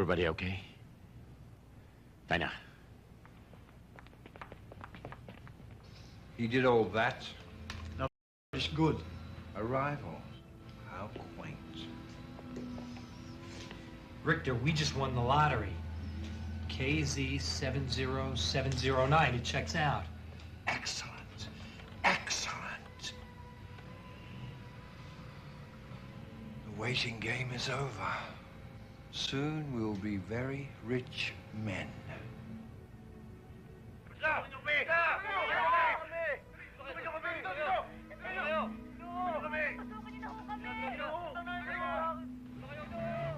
everybody okay? Tayo na. He did all that. No, it's good. Arrival. How quaint. Richter, we just won the lottery. KZ70709. It checks out. Excellent. Excellent. The waiting game is over. Soon we'll be very rich men.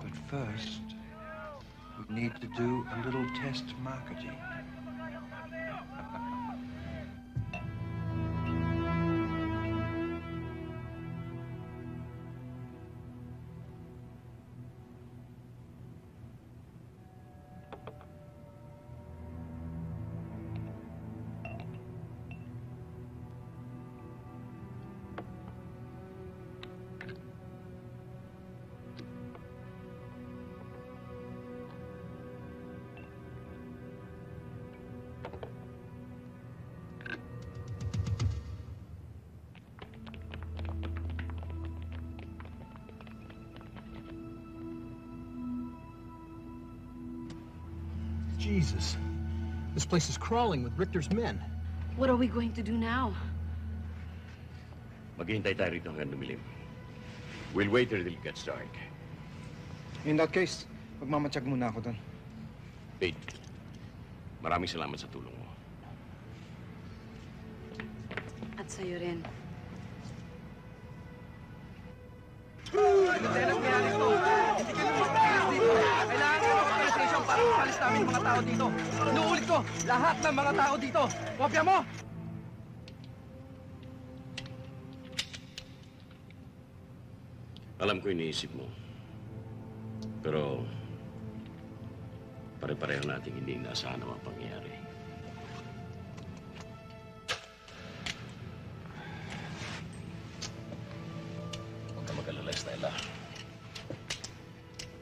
But first, we need to do a little test marketing. Jesus. This place is crawling with Richter's men. What are we going to do now? Maghihintay tayo rito hanggang dumilim. We'll wait till it gets dark. In that case, magmamatsyag muna ako doon. Pete, maraming salamat sa tulong mo. At sa'yo rin. Kailangan ko ng station yung mga tao dito. Inuulit ko, lahat ng mga tao dito. Kopya mo! Alam ko iniisip mo. Pero, pare-pareho nating hindi inaasahan ang pangyayari. Huwag ka mag-alala, Stella.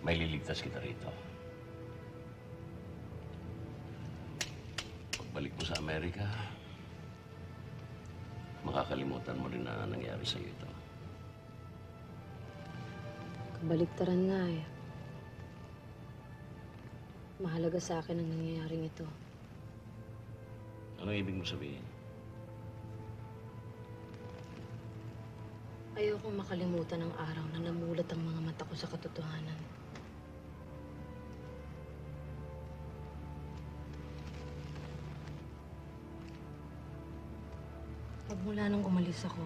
May liligtas kita rito. Amerika, makakalimutan mo rin na nangyari sa iyo ito. Kabaliktaran nga eh. Mahalaga sa akin ang nangyayaring ito. Ano ibig mo sabihin? Ayokong makalimutan ang araw na namulat ang mga mata ko sa katotohanan. Pagmula nung umalis ako,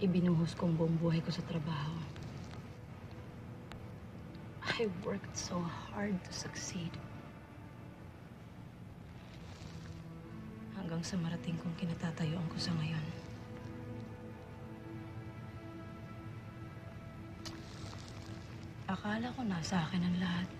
ibinuhos ko ang buong buhay ko sa trabaho. I worked so hard to succeed. Hanggang sa marating kong kinatatayuan ko sa ngayon. Akala ko nasa akin ang lahat.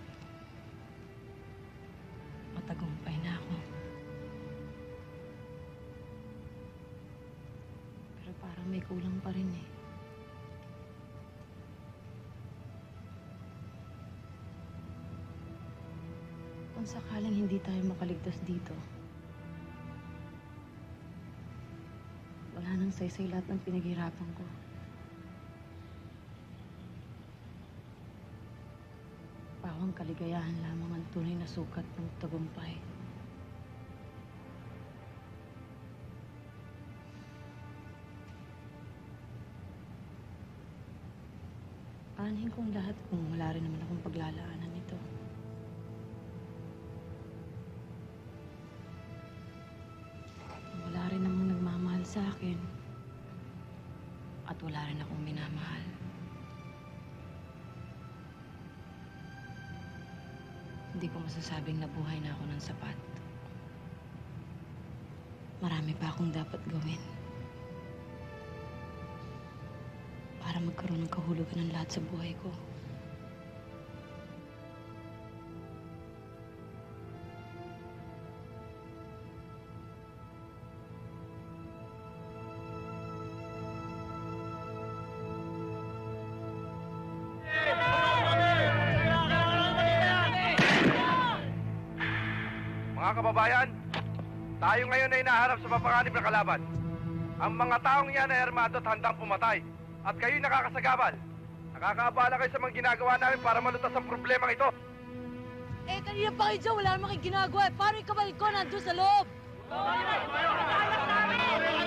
Makaligtas dito, wala nang saysay lahat ng pinaghirapan ko. Pawang kaligayahan lamang ang tunay na sukat ng tagumpay. Aanhin kong lahat kung wala rin naman akong paglalaanan nito. Sa akin. At wala rin akong minamahal. Hindi ko masasabing nabuhay na ako ng sapat. Marami pa akong dapat gawin. Para magkaroon ng kahulugan ng lahat sa buhay ko. Kababayan, tayo ngayon ay naharap sa papanganib na kalaban. Ang mga taong yan ay armado at handang pumatay. At kayo'y nakakasagabal. Nakakaabala kayo sa mga ginagawa namin para malutas ang problema ito. Eh, kanina pa kayo dyan, wala naman kayong ginagawa. eh. Paano yung kabalik ko nandun sa loob?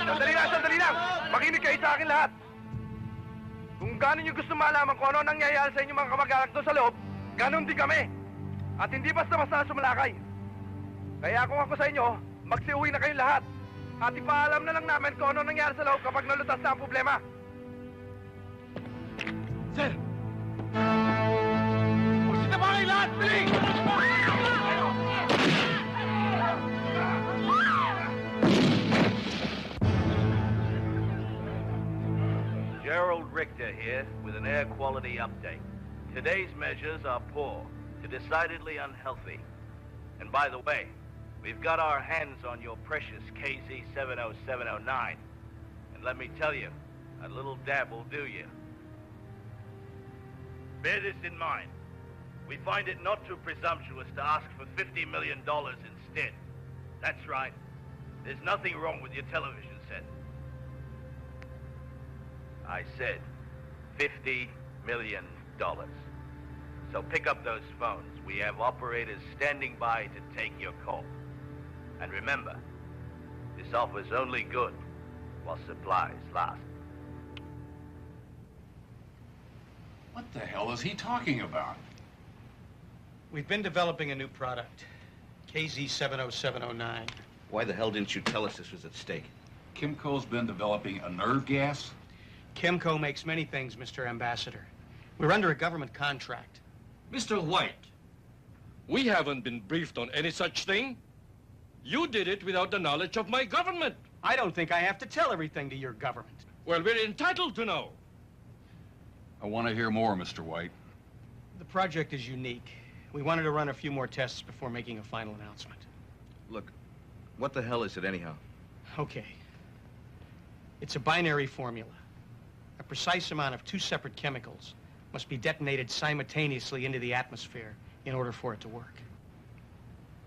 Sandali lang, sandali lang! Makinig kayo sa akin lahat! Kung gano'n yung gusto malaman kung ano ang nangyayari sa inyong mga kamag-anak doon sa loob, gano'n din kami. At hindi basta-basta sumalakay. Kaya kung ako sa inyo, magsiuwi na kayong lahat. At ipaalam na lang namin kung ano nangyari sa loob kapag nalutas na ang problema. Sir! Magsita ba kayo lahat? Biling! Gerald Richter here with an air quality update. Today's measures are poor to decidedly unhealthy. And by the way, we've got our hands on your precious KZ-70709. And let me tell you, a little dab will do you. Bear this in mind. We find it not too presumptuous to ask for $50 million instead. That's right. There's nothing wrong with your television set. I said $50 million. So pick up those phones. We have operators standing by to take your call. And remember, this offer's only good while supplies last. What the hell is he talking about? We've been developing a new product, KZ-70709. Why the hell didn't you tell us this was at stake? Kimco's been developing a nerve gas? Kimco makes many things, Mr. Ambassador. We're under a government contract. Mr. White, we haven't been briefed on any such thing. You did it without the knowledge of my government. I don't think I have to tell everything to your government. Well, we're entitled to know. I want to hear more, Mr. White. The project is unique. We wanted to run a few more tests before making a final announcement. Look, what the hell is it anyhow? Okay. It's a binary formula. A precise amount of two separate chemicals must be detonated simultaneously into the atmosphere in order for it to work.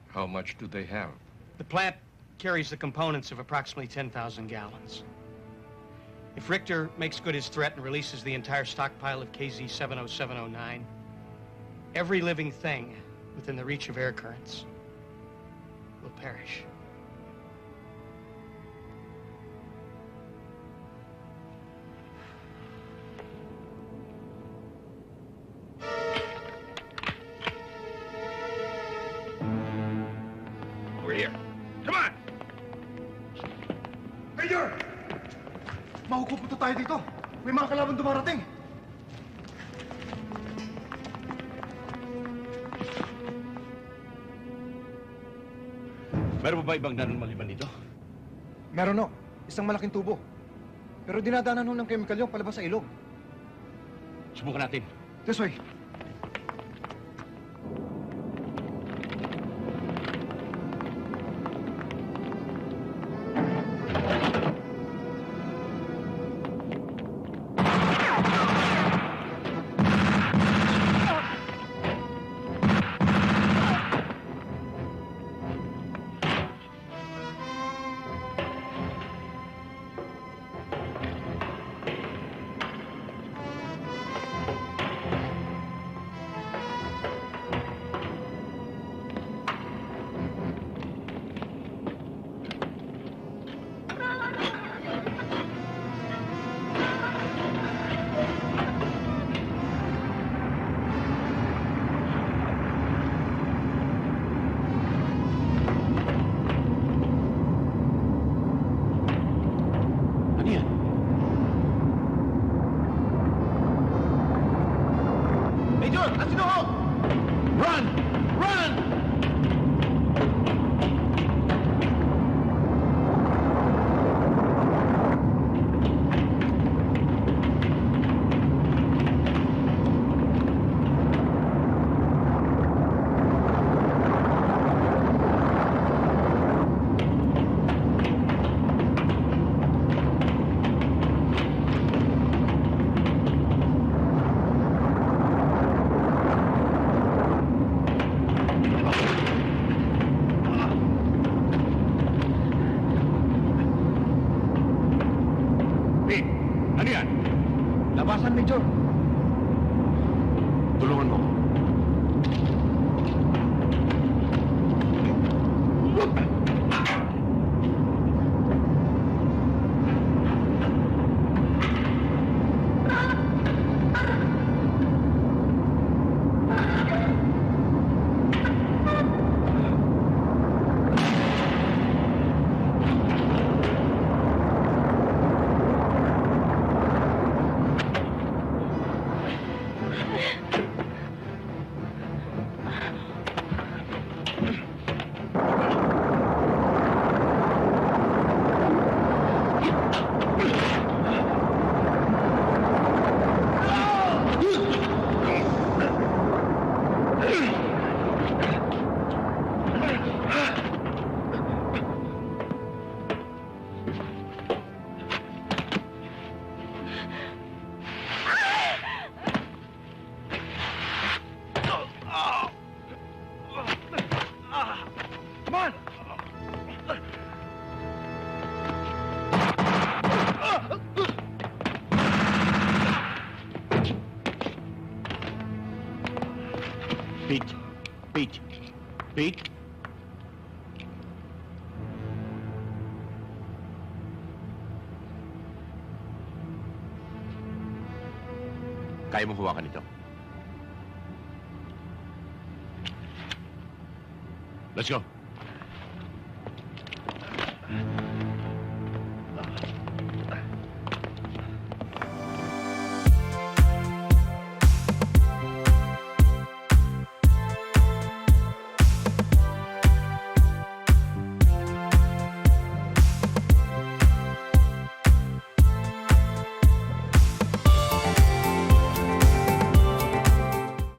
How much do they have? The plant carries the components of approximately 10,000 gallons. If Richter makes good his threat and releases the entire stockpile of KZ-70709, every living thing within the reach of air currents will perish. Major! Mahukupunta tayo dito. May mga kalaban dumarating. Meron ba ibang nanon maliban dito? Meron no. Isang malaking tubo. Pero dinadanan ho ng chemical yung palabas sa ilog. Subukan natin. This way. Ano yan? Labasan, Major. Tulungan mo ko. Kaya mo hawakan ito. Let's go.